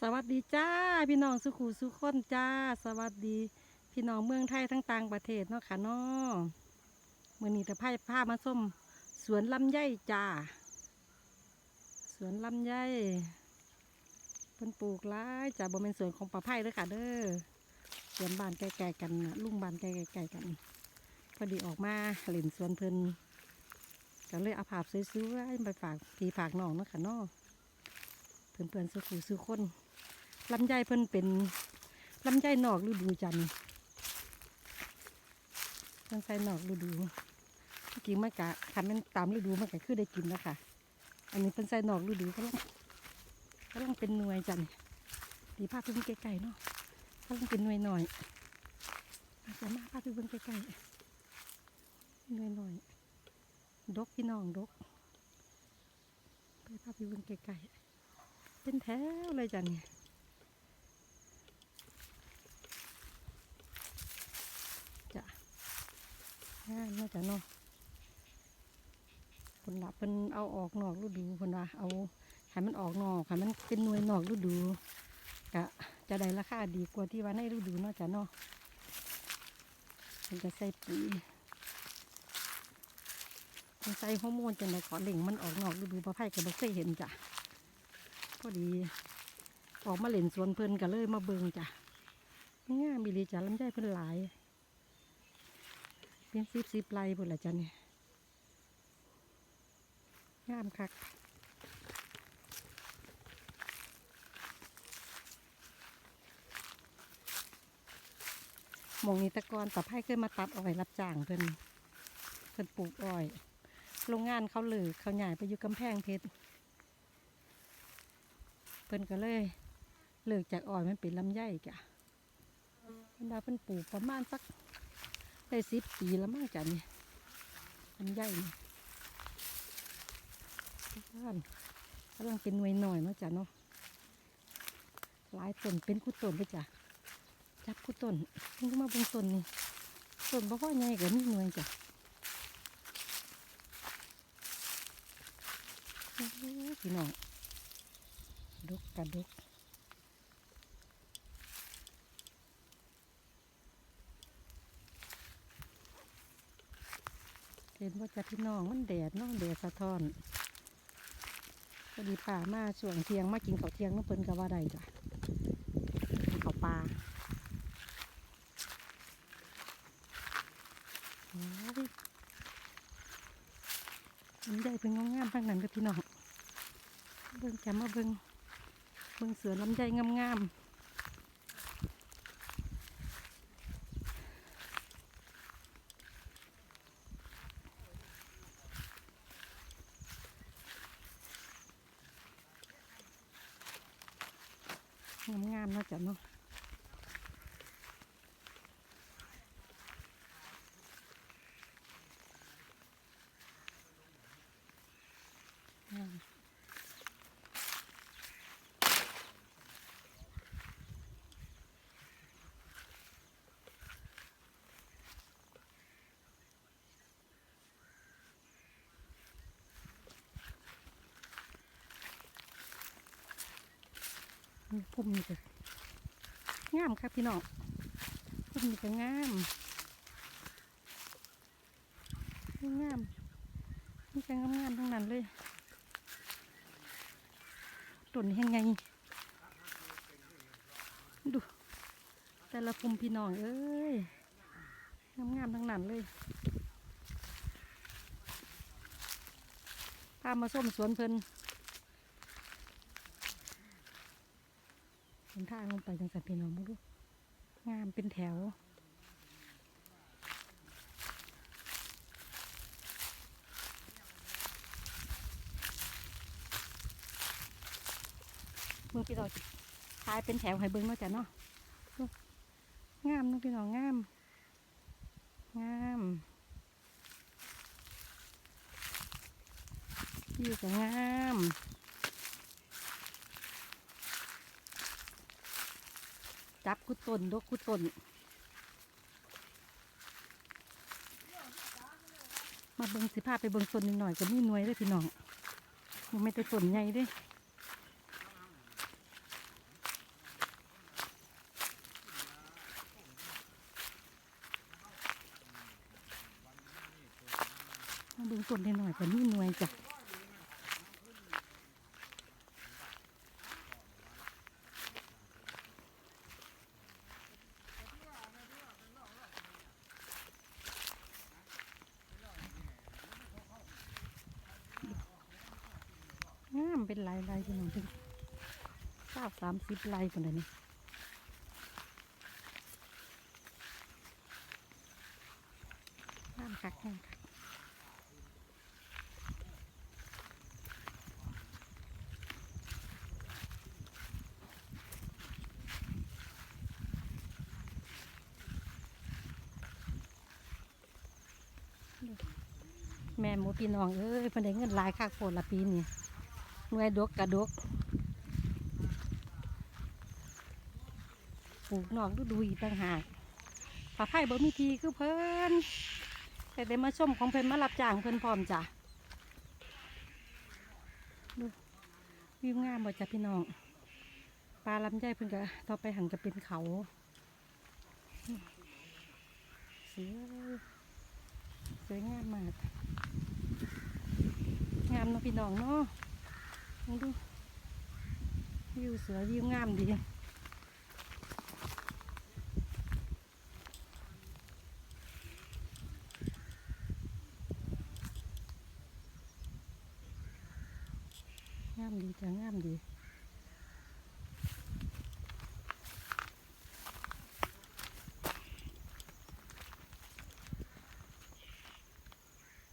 สวัสดีจ้าพี่น้องสุขูสุขคนจ้า สวัสดีพี่น้องเมืองไทยทั้งต่างประเทศเนาะค่ะเนาะมื่อนี้แต่พาพามาส้มสวนลำไยจ้า สวนลำไยเพิ่นปลูกหลายจ้าบ่เป็นสวนของป้าไผ่เด้อค่ะ เด้อสวนบ้านใกล้ๆกันนะลุงบ้านใกล้ๆกัน พอดีออกมาเล่นสวนเพิ่นก็เลยเอาภาพสวยๆไปฝากพี่ฝากน้องเนาะค่ะเนาะ เพื่อนๆสุขูสุคนลำไยเพิ่นเป็นลำไยนอกฤดูจันทร์เพิ่นใส่นอกฤดูที่จริงมันกะคันมันตามฤดูมันก็คือได้กินแล้วค่ะ อันนี้เพิ่นใส่นอกฤดูก็ลังก็ลังเป็นหน่วยจันทร์ดีภาพไปเบิ่งไกลๆเนาะก็ลังเป็นหน่วยหน่อยมาจะมากภาพไปเบิ่งไกลๆหน่วยหน่อยดกพี่น้องดกไปภาพไปเบิ่งไกลๆ เป็นแถวเลยจ้ะเนี่ยจ้ะงามเนาจะเนาะคนละเพิ่นเอาออกนอกฤดูเพิ่นว่าเอาให้มันออกนอกให้มันเป็นหน่วยนอกฤดูกะจะได้ราคาดีกว่าที่ว่าในฤดูเนาะจ้ะเนาะเพิ่นจะใส่ปุ๋ยเพิ่นใส่ฮอร์โมนจังไดขอเล่งมันออกนอกฤดูประไผ่ก็บ่เคยเห็นจ้ะ อดี ออกมาเล่นสวนเพลินกันเลยมาเบิงจ้ะง่ายมีดีจ้ะลำไยเพิ่นหลาย เป็นสิบสิบไร่พุ่นละจ้ะเนี่ยงามคักมองนี้ตะกอนตะไคร้เคยมาตัดอ้อยรับจ้างเพิ่นเพิ่นปลูกอ้อย โรงงานเขาเลยเขาใหญ่ไปอยู่กำแพงเพชร พิ่นก็เลยเลิกจากอ้อยมันเป็นลำไยจ้ะเพิ่นว่าเพิ่นปลูกประมาณสักได้สิบปีแล้วมั้งจ้ะนี่ลำไยนี่บ้านกำลังเป็นหน่วยหน่อยเนาะจ้ะเนาะหลายต้นเป็นคู่ต้นเลยจ้ะจับคู่ต้นนี่ก็มาบงต้นนี่ต้นบ่พ่อใหญ่ก็มีหน่วยจ้ะโอ้โหพี่น้อง ดกกระดกเห็นว่าจะพี่น้องมันแดดน้องแดดสะท้อนพอดีป่ามาช่วงเที่ยงมากินข้าวเที่ยงน้องเปิ้นก็ว่าได้จ้ะข้าวปลาโอ้ยมันได้เป็นงงงามทั้งนั้นเลยพี่น้องเบิ่งแกมาเบิ่ง เบิ่งเสือลำไยงามๆงามๆนาะจ๊ะเนาะงาม พุ่มนี่ก็งามครับพี่น้องพุ่มนี่ก็งามงามนี่ก็งามๆทั้งนั้นเลยต้นยังไงดู แต่ละภูมิพี่น้องเอ้ยงามๆทั้งนั้นเลยพามาส้มสวนเพิ่นางลงไปจังสันพี่น้องมาดูงามเป็นแถวเมื่อพี่เราทายเป็นแถวให้เบิ้งเนาะจ้ะเนาะงามน้องพี่น้องงาม งามอยู่ก็งาม จับกุตนดกกุตนมาเบิงสิพาไปเบิงตนนิดหน่อยก็นี่หน่วยเลยพี่น้องมันไม่ได้ตนใหญ่ด้วยมาเบิงตนนิดหน่อยก็นี่หน่วยจ้ะ เป็นลายลายๆพี่น้องเป็นเก้าสามสิบลายคนเดียวนี้งามคักงามคักแม่หมูพี่น้องเอ้ยเพิ่นได้เงินหลายคักโพดละปีนี้ หน่วยดกกระดกปลูกนอกดูดูอีกต่างหากปลาไผ่บ่มีทีคือเพิ่นแต่ได้มาชมของเพิ่นมารับจ้างเพิ่นพร้อมจ้ะดูวิวงามบ่จ้ะพี่น้องปลาลำไยเพิ่นก็ต่อไปหันจะเป็นเขาสวยสวยงามมาก งามเนาะพี่น้องเนาะ ดูวิวสวยวิวงามดีงามดีจ้ะงามดี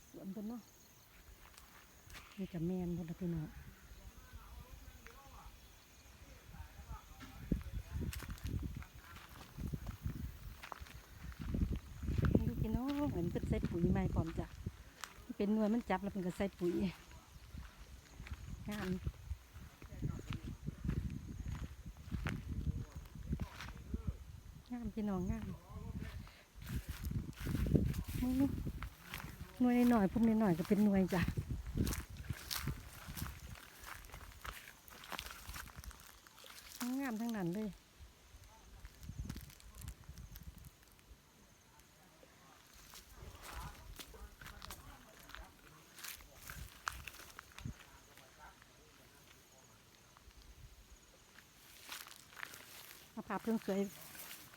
สวนเป็นเนาะนี่จะแมนหมดแล้วพี่น้องดูพี่น้อง เหมือนเป็นใส่ปุ๋ยใหม่พร้อมจ้ะมันเป็นหน่วยมันจับแล้วเป็นก็ใส่ปุ๋ยงามงามพี่น้องงามหน่วยหน่อยๆพวกนี้หน่อยๆก็เป็นหน่วยจ้ะงามทั้งนั้นเลยาภาพเพิ่งสวย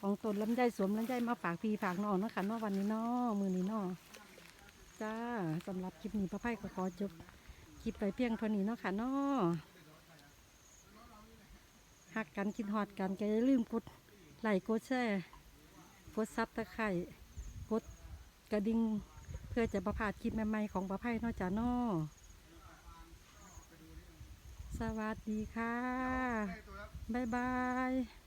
ของตนลำไยสวมลำไยมาฝากพี่ฝากน้องนะคะเนาะวันนี้เนาะมือนี้เนาะจ้าสำหรับคลิปนี้พระไพ่ก็ขอจบคลิปไปเพียงเท่านี้นะคะเนาะหักกันกินหอดกันก็อย่าลืมกดไลค์กดแชร์กดซับตะไคร่กดกระดิ่งเพื่อจะประพาดคลิปใหม่ๆของประไพ่นอกจากนอสวัสดีค่ะ บ๊ายบาย